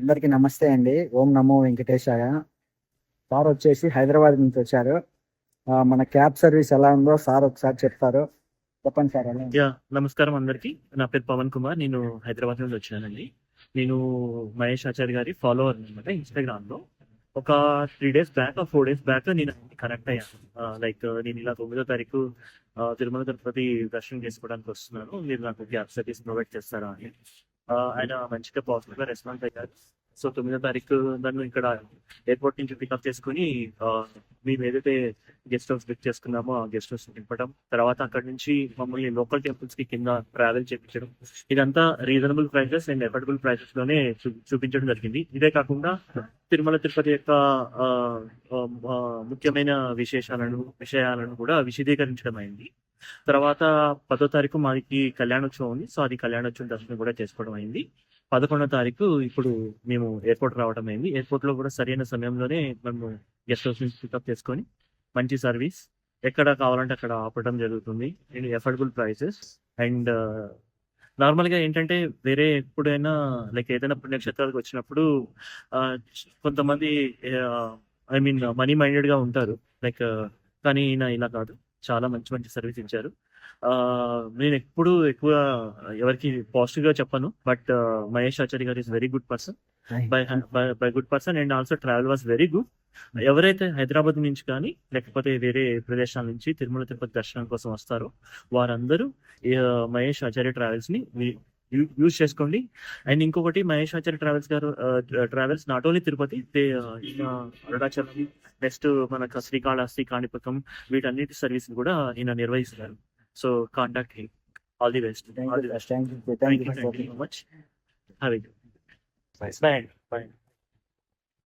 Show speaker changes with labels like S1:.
S1: అందరికీ నమస్తే అండి. ఓం నమో వెంకటేశాయ. సార్ వచ్చేసి హైదరాబాద్ నుంచి వచ్చారు. మన క్యాబ్ సర్వీస్ ఎలా ఉందో సార్ ఒకసారి చెప్తారు. చెప్పండి సార్
S2: యా నమస్కారం అందరికి. నా పేరు పవన్ కుమార్. నేను హైదరాబాద్ నుండి వచ్చానండి. నేను మహేష్ ఆచార్య గారి ఫాలోవర్ అనమాట ఇన్స్టాగ్రామ్లో ఒక three days back four days back నేను కనెక్ట్ అయ్యాను. లైక్ నేను ఇలా తొమ్మిదో తారీఖు తిరుమల తిరుపతి దర్శనం చేసుకోవడానికి వస్తున్నాను. మీరు నాకు క్యాబ్ సర్వీస్ ప్రొవైడ్ చేస్తారా అని. ఆయన మంచిగా పాజిటివ్గా రెస్పాన్స్ అయ్యారు. సో తొమ్మిదో తారీఖు నన్ను ఇక్కడ ఎయిర్పోర్ట్ నుంచి పికప్ చేసుకుని మేము ఏదైతే గెస్ట్ హౌస్ బుక్ చేసుకున్నామో ఆ గెస్ట్ హౌస్ నింపడం తర్వాత అక్కడ నుంచి మమ్మల్ని లోకల్ టెంపుల్స్కి కింద ట్రావెల్ చేయించడం ఇదంతా రీజనబుల్ ప్రైసెస్ అండ్ ఎఫర్డబుల్ ప్రైసెస్లోనే చూపించడం జరిగింది. ఇదే కాకుండా తిరుమల తిరుపతి యొక్క ముఖ్యమైన విశేషాలను విషయాలను కూడా విశదీకరించడం అయింది. తర్వాత పదో తారీఖు మాకి కళ్యాణోత్సవం ఉంది. సో అది కళ్యాణోత్సవం దర్శనం కూడా చేసుకోవడం అయింది. పదకొండో తారీఖు ఇప్పుడు మేము ఎయిర్పోర్ట్ రావడం అయింది. ఎయిర్పోర్ట్లో కూడా సరైన సమయంలోనే మేము గెస్ట్ హౌస్ నుంచి పికప్ చేసుకొని మంచి సర్వీస్ ఎక్కడ కావాలంటే అక్కడ ఆపడం జరుగుతుంది. And affordable prices. అండ్ నార్మల్గా ఏంటంటే వేరే ఎప్పుడైనా లైక్ ఏదైనా పుణ్యక్షేత్రాలకు వచ్చినప్పుడు ఆ, కొంతమంది ఐ మీన్ మనీ మైండెడ్గా ఉంటారు. లైక్ కానీ ఈయన ఇలా కాదు. చాలా మంచి మంచి సర్వీస్ ఇచ్చారు. ఆ, నేను ఎప్పుడు ఎక్కువ ఎవరికి పాజిటివ్గా చెప్పను but Mahesh Acharya garu is very good person by by good person and also travel was very good ఎవరైతే హైదరాబాద్ నుంచి కానీ లేకపోతే వేరే ప్రదేశాల నుంచి తిరుమల తిరుపతి దర్శనం కోసం వస్తారో వారందరూ మహేష్ ఆచార్య ట్రావెల్స్ని యూజ్ చేసుకోండి. అండ్ ఇంకొకటి Mahesh Acharya travels garu travels not only Tirupati Arunachalam next మనకు శ్రీకాళహస్తి కాణిపకం వీటన్నిటి సర్వీస్ కూడా ఈయన నిర్వహిస్తున్నారు. So contact all the best
S1: Thank
S2: all the. Best thank you. So much have
S1: Bye.
S2: Bye bye